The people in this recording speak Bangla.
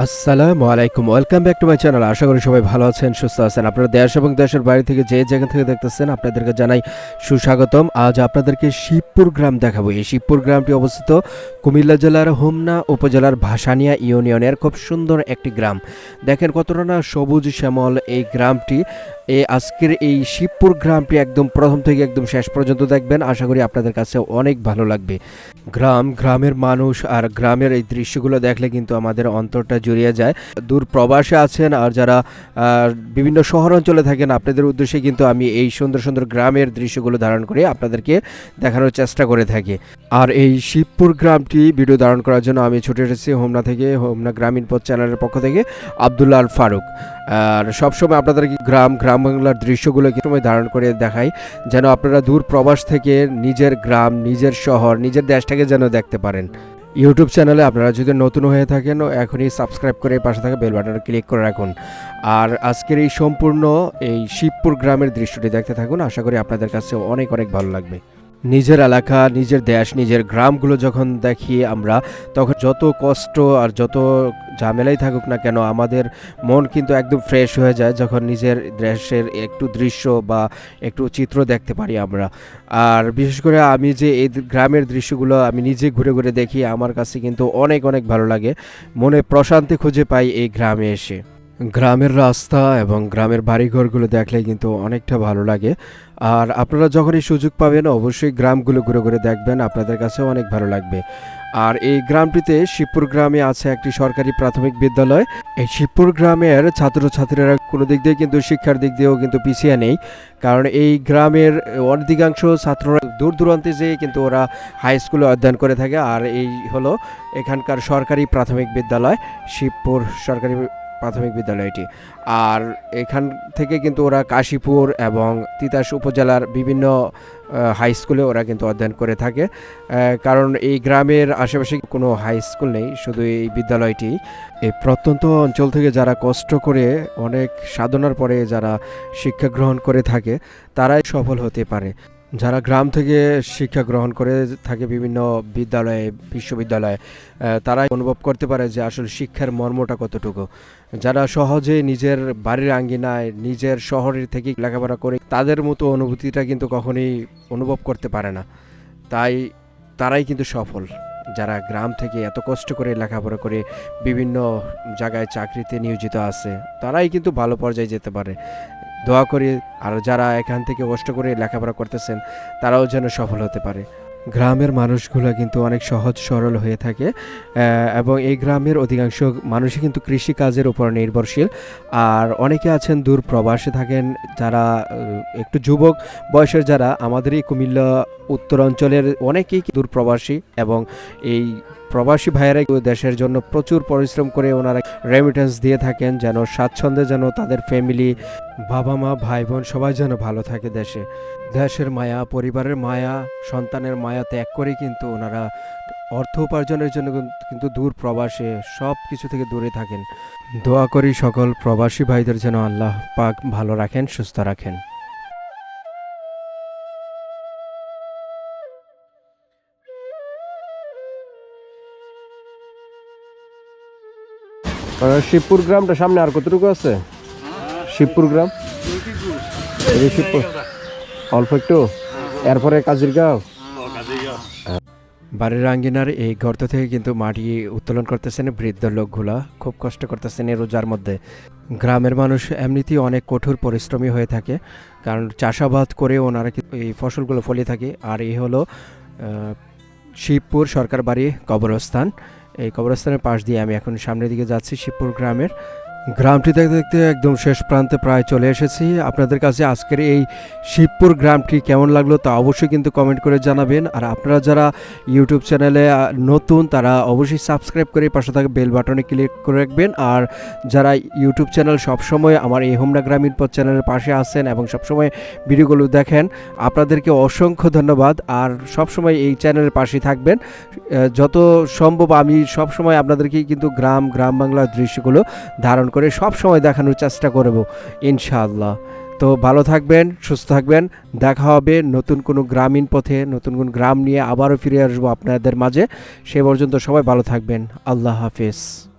আসসালামু আলাইকুম, welcome back to my channel. আশা করি সবাই ভালো আছেন, সুস্থ আছেন। আপনারা দেশ এবং দেশের বাইরে থেকে যে জায়গা থেকে দেখতেছেন, আপনাদেরকে জানাই সুস্বাগতম। আজ আপনাদেরকে শিবপুর গ্রাম দেখাবো। এই শিবপুর গ্রামটি অবস্থিত কুমিল্লা জেলার হোমনা উপজেলার ভাসানিয়া ইউনিয়নের খুব সুন্দর একটি গ্রাম। দেখেন কতটা না সবুজ শ্যামল এই গ্রামটি। এ আজকের এই শিবপুর গ্রামটি একদম প্রথম থেকে একদম শেষ পর্যন্ত দেখবেন। আশা করি আপনাদের কাছে অনেক ভালো লাগবে। গ্রাম, গ্রামের মানুষ আর গ্রামের এই দৃশ্যগুলো দেখলে কিন্তু আমাদের অন্তরটা জড়িয়ে যায়। দূর প্রবাসে আছেন আর যারা বিভিন্ন শহর অঞ্চলে থাকেন, আপনাদের উদ্দেশ্যে কিন্তু আমি এই সুন্দর সুন্দর গ্রামের দৃশ্যগুলো ধারণ করে আপনাদেরকে দেখানোর চেষ্টা করে থাকি। আর এই শিবপুর গ্রামটি ভিডিও ধারণ করার জন্য আমি ছুটে এসেছি হোমনা থেকে, হোমনা গ্রামীণ পথ চ্যানেলের পক্ষ থেকে আবদুল্লাহ আল ফারুক। আর সবসময় আপনাদেরকে গ্রাম গ্রাম বাংলার দৃশ্যগুলো সময় ধারণ করে দেখাই, যেন আপনারা দূর প্রবাস থেকে নিজের গ্রাম, নিজের শহর, নিজের দেশটাকে যেন দেখতে পারেন। ইউটিউব চ্যানেলে আপনারা যদি নতুন হয়ে থাকেন, এখনই সাবস্ক্রাইব করে পাশে থাকা বেল বাটনে ক্লিক করে রাখুন। আর আজকের এই সম্পূর্ণ এই শিবপুর গ্রামের দৃশ্যটি দেখতে থাকুন, আশা করি আপনাদের কাছে অনেক অনেক ভালো লাগবে। নিজের এলাকা, নিজের দেশ, নিজের গ্রামগুলো যখন দেখি আমরা, তখন যত কষ্ট আর যত ঝামেলাই থাকুক না কেন, আমাদের মন কিন্তু একদম ফ্রেশ হয়ে যায় যখন নিজের দেশের একটু দৃশ্য বা একটু চিত্র দেখতে পারি আমরা। আর বিশেষ করে আমি যে এই গ্রামের দৃশ্যগুলো আমি নিজে ঘুরে ঘুরে দেখি, আমার কাছে কিন্তু অনেক অনেক ভালো লাগে। মনে প্রশান্তি খুঁজে পাই এই গ্রামে এসে। গ্রামের রাস্তা এবং গ্রামের বাড়িঘরগুলো দেখলে কিন্তু অনেকটা ভালো লাগে। আর আপনারা যখনই সুযোগ পাবেন, অবশ্যই গ্রামগুলো ঘুরে ঘুরে দেখবেন, আপনাদের কাছেও অনেক ভালো লাগবে। আর এই গ্রামটিতে শিবপুর গ্রামে আছে একটি সরকারি প্রাথমিক বিদ্যালয়। এই শিবপুর গ্রামের ছাত্রছাত্রীরা কোনো দিক দিয়ে কিন্তু শিক্ষার দিক দিয়েও কিন্তু পিছিয়ে নেই। কারণ এই গ্রামের অধিকাংশ ছাত্ররা দূর দূরান্তে যেয়ে কিন্তু ওরা হাই স্কুলে অধ্যয়ন করে থাকে। আর এই হলো এখানকার সরকারি প্রাথমিক বিদ্যালয়, শিবপুর সরকারি প্রাথমিক বিদ্যালয়টি। আর এখান থেকে কিন্তু ওরা কাশীপুর এবং তিতাস উপজেলার বিভিন্ন হাই স্কুলে ওরা কিন্তু অধ্যয়ন করে থাকে। কারণ এই গ্রামের আশেপাশে কোনো হাই স্কুল নেই, শুধু এই বিদ্যালয়টি। এই প্রত্যন্ত অঞ্চল থেকে যারা কষ্ট করে অনেক সাধনার পরে যারা শিক্ষা গ্রহণ করে থাকে, তারাই সফল হতে পারে। যারা গ্রাম থেকে শিক্ষা গ্রহণ করে থাকে বিভিন্ন বিদ্যালয়ে, বিশ্ববিদ্যালয়ে তারাই অনুভব করতে পারে যে আসলে শিক্ষার মর্মটা কতটুকু। যারা সহজে নিজের বাড়ির আঙ্গিনায়, নিজের শহরের থেকে লেখাপড়া করে তাদের মতো অনুভূতিটা কিন্তু কখনোই অনুভব করতে পারে না। তাই তারাই কিন্তু সফল। যারা গ্রাম থেকে এত কষ্ট করে লেখাপড়া করে বিভিন্ন জায়গায় চাকরিতে নিয়োজিত আছে, তারাই কিন্তু ভালো পর্যায়ে যেতে পারে। দোয়া করি আর যারা এখান থেকে কষ্ট করে লেখাপড়া করতেছেন, তারাও যেন সফল হতে পারে। গ্রামের মানুষগুলো কিন্তু অনেক সহজ সরল হয়ে থাকে এবং এই গ্রামের অধিকাংশ মানুষই কিন্তু কৃষিকাজের উপর নির্ভরশীল। আর অনেকে আছেন দূর প্রবাসে থাকেন, যারা একটু যুবক বয়সের যারা আমাদের এই কুমিল্লা উত্তরাঞ্চলের অনেকেই দূর প্রবাসী এবং এই প্রবাসী ভাইয়েরা দেশের জন্য প্রচুর পরিশ্রম করে ওনারা রেমিটেন্স দিয়ে থাকেন, যেন স্বাচ্ছন্দ্যে যেন তাদের ফ্যামিলি বাবা মা ভাই বোন সবাই যেন ভালো থাকে দেশে। দেশের মায়া, পরিবারের মায়া, সন্তানের মায়া ত্যাগ করে কিন্তু ওনারা অর্থ উপার্জনের জন্য কিন- কিন্তু দূর প্রবাসে সব কিছু থেকে দূরে থাকেন। দোয়া করি সকল প্রবাসী ভাইদের যেন আল্লাহ পাক ভালো রাখেন, সুস্থ রাখেন। শিবপুর গ্রামটা সামনে আর কতটুকু আছে? শিবপুর গ্রাম? শিবপুর। অল্প একটু? এরপরে কাজিরগাঁও? বাড়ির আঙ্গিনার এই গর্ত থেকে কিন্তু মাটি উত্তোলন করতেছেন বৃদ্ধ লোকগুলা। খুব কষ্ট করতেছেন এই রোজার মধ্যে। গ্রামের মানুষ এমনিতেই অনেক কঠোর পরিশ্রমী হয়ে থাকে, কারণ চাষাবাদ করে ওনারা এই ফসলগুলো ফলিয়ে থাকে। আর এই হলো শিবপুর সরকার বাড়ি কবরস্থান। এই কবরস্থানের পাশ দিয়ে আমি এখন সামনের দিকে যাচ্ছি শিবপুর গ্রামের। গ্রামটি দেখতে দেখতে একদম শেষ প্রান্তে প্রায় চলে এসেছি। আপনাদের কাছে আজকের এই শিবপুর গ্রামটি কেমন লাগল তা অবশ্যই কিন্তু কমেন্ট করে জানাবেন। আর আপনারা যারা ইউটিউব চ্যানেলে নতুন, তারা অবশ্যই সাবস্ক্রাইব করে পাশে থাকা বেল বাটনে ক্লিক করে রাখবেন। আর যারা ইউটিউব চ্যানেল সবসময় আমার এই হোমনা গ্রামীণ পথ চ্যানেলের পাশে আছেন এবং সবসময় ভিডিওগুলো দেখেন, আপনাদেরকে অসংখ্য ধন্যবাদ। আর সবসময় এই চ্যানেলের পাশে থাকবেন। যত সম্ভব আমি সবসময় আপনাদেরকে কিন্তু গ্রাম গ্রাম বাংলার দৃশ্যগুলো ধারণ করে সব সময় দেখানোর চেষ্টা করব, ইনশাআল্লাহ। তো ভালো থাকবেন, সুস্থ থাকবেন। দেখা হবে নতুন কোনো গ্রামীণ পথে, নতুন কোন গ্রাম নিয়ে আবারও ফিরে আসব আপনাদের মাঝে। সে পর্যন্ত সবাই ভালো থাকবেন। আল্লাহ হাফেজ।